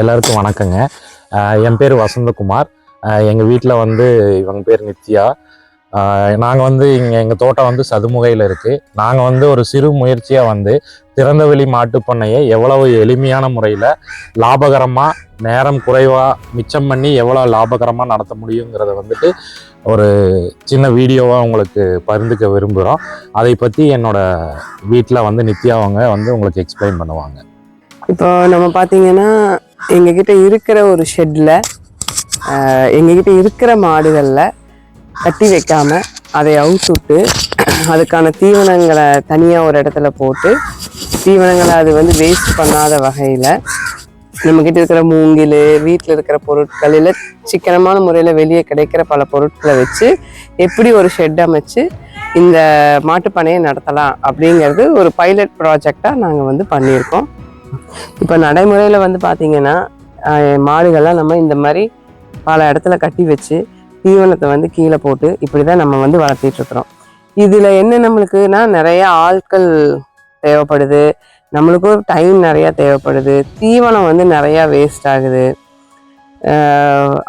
எல்லாருக்கும் வணக்கங்க. என் பேர் வசந்தகுமார். எங்கள் வீட்டில் வந்து இவங்க பேர் நித்யா. நாங்கள் வந்து இங்கே எங்கள் தோட்டம் வந்து சதுமுகையில் இருக்குது நாங்கள் வந்து ஒரு சிறு முயற்சியாக வந்து திறந்தவெளி மாட்டுப் பண்ணையை எவ்வளவு எளிமையான முறையில் லாபகரமாக நேரம் குறைவாக மிச்சம் பண்ணி எவ்வளோ லாபகரமாக நடத்த முடியுங்கிறத வந்துட்டு ஒரு சின்ன வீடியோவாக உங்களுக்கு பகிர்ந்துக்க விரும்புகிறோம் அதை பற்றி என்னோடய வீட்டில் வந்து நித்யா அவங்க வந்து உங்களுக்கு எக்ஸ்பிளைன் பண்ணுவாங்க. இப்போ நம்ம பார்த்தீங்கன்னா எங்ககிட்ட இருக்கிற ஒரு ஷெட்டில் எங்ககிட்ட இருக்கிற மாடுகளில் கட்டி வைக்காம அதை அவுத்துட்டு அதுக்கான தீவனங்களை தனியாக ஒரு இடத்துல போட்டு தீவனங்களை அது வந்து வேஸ்ட் பண்ணாத வகையில் நம்மக்கிட்ட இருக்கிற மூங்கில் வீட்டில் இருக்கிற பொருட்கள் இல்லை சிக்கனமான முறையில் வெளியே கிடைக்கிற பல பொருட்களை வச்சு எப்படி ஒரு ஷெட் அமைச்சு இந்த மாட்டுப்பனையை நடத்தலாம் அப்படிங்கிறது ஒரு பைலட் ப்ராஜெக்டாக நாங்கள் வந்து பண்ணியிருக்கோம். இப்போ நடைமுறையில் வந்து பார்த்தீங்கன்னா மாடுகள்லாம் நம்ம இந்த மாதிரி பல இடத்துல கட்டி வச்சு தீவனத்தை வந்து கீழே போட்டு இப்படி தான் நம்ம வந்து வளர்த்திட்ருக்குறோம் இதில் என்ன நம்மளுக்குன்னா நிறைய ஆட்கள் தேவைப்படுது. நம்மளுக்கும் டைம் நிறையா தேவைப்படுது. தீவனம் வந்து நிறையா வேஸ்ட் ஆகுது.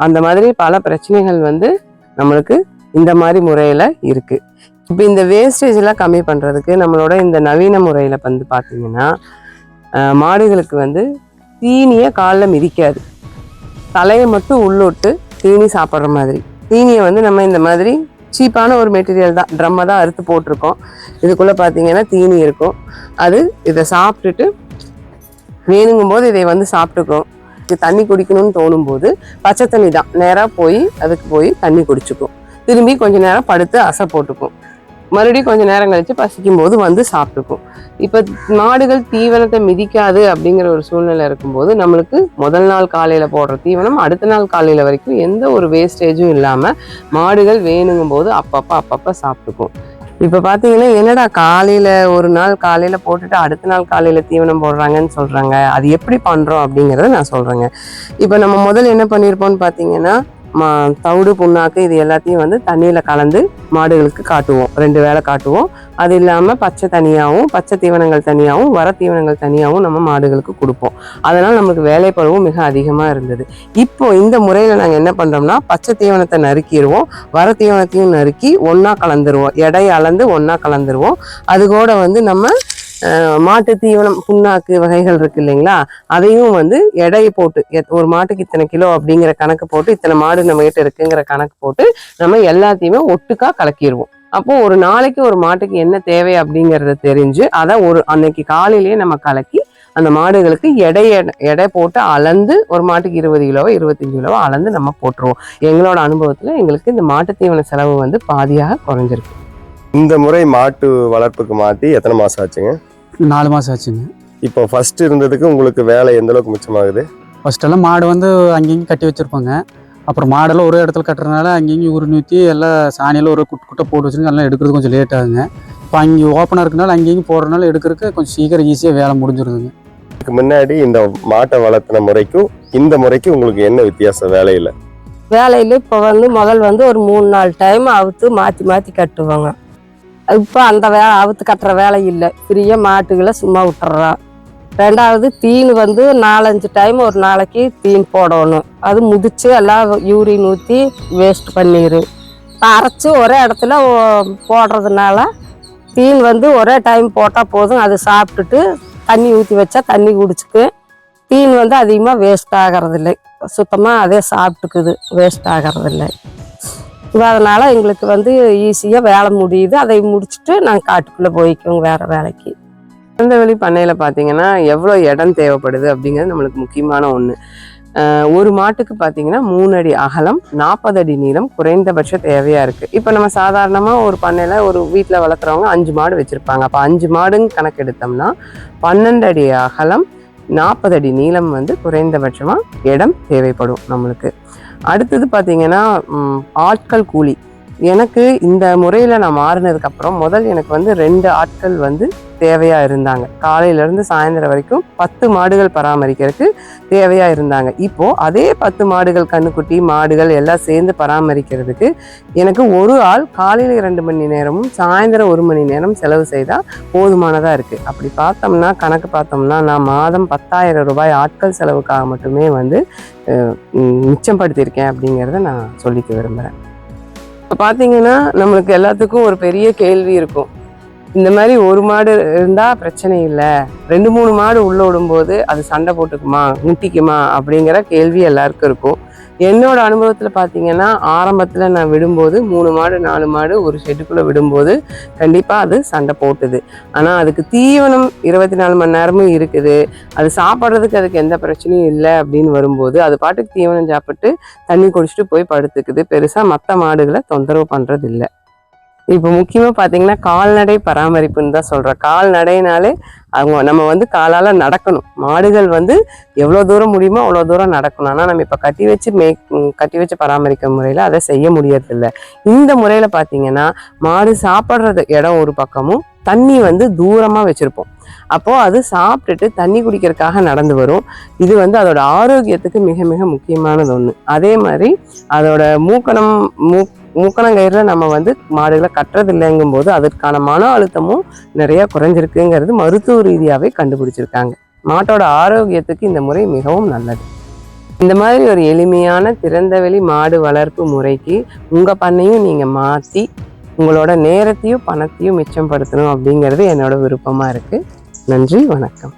அந்த மாதிரி பல பிரச்சனைகள் வந்து நம்மளுக்கு இந்த மாதிரி முறையில் இருக்குது இப்போ இந்த வேஸ்டேஜ் எல்லாம் கம்மி பண்ணுறதுக்கு நம்மளோட இந்த நவீன முறையில் வந்து பார்த்தீங்கன்னா மாடுகளுக்கு வந்து தீனியை காலில் மிதிக்காது. தலையை மட்டும் உள்ளோட்டு தீனி சாப்பிட்ற மாதிரி. தீனியை வந்து நம்ம இந்த மாதிரி சீப்பான ஒரு மெட்டீரியல் தான். ட்ரம்மை தான் அறுத்து போட்டிருக்கோம். இதுக்குள்ளே பார்த்தீங்கன்னா தீனி இருக்கும். அது இதை சாப்பிட்டுட்டு வேணுங்கும் போது இதை வந்து சாப்பிட்டுக்கும். இது தண்ணி குடிக்கணும்னு தோணும் போது பச்சை தண்ணி தான். நேராக போய் அதுக்கு போய் தண்ணி குடிச்சுக்கும். திரும்பி கொஞ்ச நேரம் படுத்து அசை போட்டுக்கும். மறுபடியும் கொஞ்சம் நேரம் கழிச்சு பசிக்கும் போது வந்து சாப்பிட்டுக்கும். இப்போ மாடுகள் தீவனத்தை மிதிக்காது அப்படிங்கிற ஒரு சூழ்நிலை இருக்கும்போது நம்மளுக்கு முதல் நாள் காலையில் போடுற தீவனம் அடுத்த நாள் காலையில் வரைக்கும் எந்த ஒரு வேஸ்டேஜும் இல்லாமல் மாடுகள் வேணுங்கும் போது அப்பப்போ அப்பப்போ சாப்பிட்டுக்கும். இப்போ பார்த்தீங்கன்னா என்னடா காலையில் ஒரு நாள் காலையில் போட்டுட்டு அடுத்த நாள் காலையில் தீவனம் போடுறாங்கன்னு சொல்கிறாங்க அது எப்படி பண்ணுறோம் அப்படிங்கிறத நான் சொல்கிறேங்க இப்போ நம்ம முதல்ல என்ன பண்ணியிருப்போம்னு பார்த்தீங்கன்னா தவிடு புண்ணாக்கு இது எல்லாத்தையும் வந்து தண்ணியில் கலந்து மாடுகளுக்கு காட்டுவோம். ரெண்டு வேளை காட்டுவோம். அது இல்லாமல் பச்சை தனியாகவும் பச்சை தீவனங்கள் தனியாகவும் வர தீவனங்கள் தனியாகவும் நம்ம மாடுகளுக்கு கொடுப்போம். அதனால் நமக்கு வேலைப்பளவும் மிக அதிகமாக இருந்தது. இப்போ இந்த முறையில் நாங்கள் என்ன பண்ணுறோம்னா பச்சை தீவனத்தை நறுக்கிடுவோம். வர தீவனத்தையும் நறுக்கி ஒன்றா கலந்துருவோம். எடை அளந்து ஒன்றா கலந்துருவோம். அது கூட வந்து நம்ம மாட்டு தீவனம் புண்ணாக்கு வகைகள் இருக்கு இல்லைங்களா? அதையும் வந்து எடை போட்டு எத்- ஒரு மாட்டுக்கு இத்தனை கிலோ அப்படிங்கிற கணக்கு போட்டு இத்தனை மாடு நம்ம கிட்ட இருக்குங்கிற கணக்கு போட்டு நம்ம எல்லாத்தையுமே ஒட்டுக்கா கலக்கிடுவோம். அப்போ ஒரு நாளைக்கு ஒரு மாட்டுக்கு என்ன தேவை அப்படிங்கறத தெரிஞ்சு அதை ஒரு அன்னைக்கு காலையிலேயே நம்ம கலக்கி அந்த மாடுகளுக்கு எடை எடை- எடை போட்டு அளந்து ஒரு மாட்டுக்கு இருபது கிலோவோ இருபத்தஞ்சு கிலோவோ அளந்து நம்ம போட்டுருவோம். எங்களோட அனுபவத்தில் எங்களுக்கு இந்த மாட்டு தீவன செலவு வந்து பாதியாக குறைஞ்சிருக்கு. இந்த முறை மாட்டு வளர்ப்புக்கு மாற்றி எத்தனை மாதம் ஆச்சுங்க? நாலு மாதம் ஆச்சுங்க. இப்போ ஃபர்ஸ்ட் இருந்ததுக்கு உங்களுக்கு வேலை எந்த அளவுக்கு மிச்சமாகுது? ஃபஸ்ட்டெல்லாம் மாடு வந்து அங்கேயும் கட்டி வச்சுருப்பாங்க. அப்புறம் மாடெல்லாம் ஒரு இடத்துல கட்டுறதுனால அங்கேயும் உரு நூற்றி எல்லாம் சாணியெல்லாம் ஒரு குட்டை குட்டை போட்டு வச்சுருங்க எல்லாம் எடுக்கிறது கொஞ்சம் லேட் ஆகுங்க. இப்போ அங்கே ஓப்பனாக இருக்கனால அங்கேயும் போடுறதுனால எடுக்கிறதுக்கு கொஞ்சம் சீக்கிரம் ஈஸியாக வேலை முடிஞ்சிருதுங்க. இதுக்கு முன்னாடி இந்த மாட்டை வளர்த்தின முறைக்கும் இந்த முறைக்கு உங்களுக்கு என்ன வித்தியாசம் வேலையில்? வேலையில் இப்போ வந்து முதல் வந்து ஒரு மூணு நாலு டைம் அவுத்து மாற்றி மாற்றி கட்டுவாங்க. இப்போ அந்த வேலை அவுத்து கட்டுற வேலை இல்லை. ஃப்ரீயாக மாட்டுகளை சும்மா விட்டுறோம் ரெண்டாவது தீன் வந்து நாலஞ்சு டைம் ஒரு நாளைக்கு தீன் போடணும். அது முதிச்சு எல்லாம் யூரின் ஊற்றி வேஸ்ட் பண்ணிடு அரைச்சி ஒரே இடத்துல போடுறதுனால தீன் வந்து ஒரே டைம் போட்டால் போதும். அது சாப்பிட்டுட்டு தண்ணி ஊற்றி வச்சா தண்ணி குடிச்சுக்கு. தீன் வந்து அதிகமாக வேஸ்ட் ஆகிறதில்லை. சுத்தமாக அதே சாப்பிட்டுக்குது. வேஸ்ட் ஆகிறதில்லை. அதனால் எங்களுக்கு வந்து ஈஸியாக வேலை முடியுது. அதை முடிச்சுட்டு நாங்கள் காட்டுக்குள்ளே போய்க்குவோம் வேறு வேலைக்கு. திறந்தவெளி பண்ணையில் பார்த்தீங்கன்னா எவ்வளோ இடம் தேவைப்படுது அப்படிங்கிறது நம்மளுக்கு முக்கியமான ஒன்று ஒரு மாட்டுக்கு பார்த்தீங்கன்னா மூணு அடி அகலம் நாற்பது அடி நீளம் குறைந்தபட்ச தேவையாக இருக்குது இப்போ நம்ம சாதாரணமாக ஒரு பண்ணையில் ஒரு வீட்டில் வளர்க்குறவங்க அஞ்சு மாடு வச்சுருப்பாங்க. அப்போ அஞ்சு மாடுன்னு கணக்கு எடுத்தோம்னா பன்னெண்டு அடி அகலம் நாற்பது அடி நீளம் வந்து குறைந்தபட்சமாக இடம் தேவைப்படும் நம்மளுக்கு. அடுத்தது பார்த்தீங்கன்னா ஆட்கள் கூலி. எனக்கு இந்த முறையில் நான் மாறினதுக்கு அப்புறம் முதல் எனக்கு வந்து ரெண்டு ஆட்கள் வந்து தேவையா இருந்தாங்க. காலையிலேருந்து சாயந்தரம் வரைக்கும் பத்து மாடுகள் பராமரிக்கிறதுக்கு தேவையா இருந்தாங்க. இப்போ அதே பத்து மாடுகள் கண்ணுக்குட்டி மாடுகள் எல்லாம் சேர்ந்து பராமரிக்கிறதுக்கு எனக்கு ஒரு ஆள் காலையில் இரண்டு மணி நேரமும் சாயந்தரம் ஒரு மணி நேரம் செலவு செய்தால் போதுமானதாக இருக்கு. அப்படி பார்த்தோம்னா கணக்கு பார்த்தோம்னா நான் மாதம் பத்தாயிரம் ரூபாய் ஆட்கள் செலவுக்காக மட்டுமே வந்து மிச்சம்படுத்தியிருக்கேன் அப்படிங்கிறத நான் சொல்லிக்க விரும்புகிறேன் இப்போ பார்த்தீங்கன்னா நம்மளுக்கு எல்லாத்துக்கும் ஒரு பெரிய கேள்வி இருக்கும். இந்த மாதிரி ஒரு மாடு இருந்தால் பிரச்சனை இல்லை. ரெண்டு மூணு மாடு உள்ளே விடும்போது அது சண்டை போட்டுக்குமா முட்டிக்குமா அப்படிங்கிற கேள்வி எல்லாருக்கும் இருக்கும். என்னோட அனுபவத்தில் பார்த்தீங்கன்னா ஆரம்பத்தில் நான் விடும்போது மூணு மாடு நாலு மாடு ஒரு ஷெட்டுக்குள்ளே விடும்போது கண்டிப்பாக அது சண்டை போட்டுது. ஆனால் அதுக்கு தீவனம் இருபத்தி நாலு மணி நேரமும் இருக்குது. அது சாப்பிட்றதுக்கு அதுக்கு எந்த பிரச்சனையும் இல்லை அப்படின்னு வரும்போது அது பாட்டுக்கு தீவனம் சாப்பிட்டு தண்ணி குடிச்சிட்டு போய் படுத்துக்குது. பெருசாக மற்ற மாடுகளை தொந்தரவு பண்ணுறது இல்லை இப்போ முக்கியமாக பார்த்தீங்கன்னா கால்நடை பராமரிப்புன்னு தான் சொல்கிறேன் கால்நடைனாலே அவங்க நம்ம வந்து காலால் நடக்கணும். மாடுகள் வந்து எவ்வளோ தூரம் முடியுமோ அவ்வளோ தூரம் நடக்கணும். ஆனால் நம்ம இப்போ கட்டி வச்சு மே கட்டி வச்சு பராமரிக்கிற முறையில் அதை செய்ய முடியறதில்ல. இந்த முறையில் பார்த்தீங்கன்னா மாடு சாப்பிட்றது இடம் ஒரு பக்கமும் தண்ணி வந்து தூரமாக வச்சுருப்போம். அப்போது அது சாப்பிட்டுட்டு தண்ணி குடிக்கிறதுக்காக நடந்து வரும். இது வந்து அதோட ஆரோக்கியத்துக்கு மிக மிக முக்கியமானது ஒன்று அதே மாதிரி அதோட மூக்கணம் மூ மூக்கணங்கயிறில் நம்ம வந்து மாடுகளை கட்டுறது இல்லைங்கும் போது அதற்கான மன அழுத்தமும் நிறையா குறைஞ்சிருக்குங்கிறது மருத்துவ ரீதியாகவே கண்டுபிடிச்சிருக்காங்க. மாட்டோட ஆரோக்கியத்துக்கு இந்த முறை மிகவும் நல்லது. இந்த மாதிரி ஒரு எளிமையான திறந்தவெளி மாடு வளர்ப்பு முறைக்கு உங்கள் பண்ணையும் நீங்கள் மாற்றி உங்களோட நேரத்தையும் பணத்தையும் மிச்சப்படுத்தணும் அப்படிங்கிறது என்னோட விருப்பமாக இருக்குது நன்றி வணக்கம்.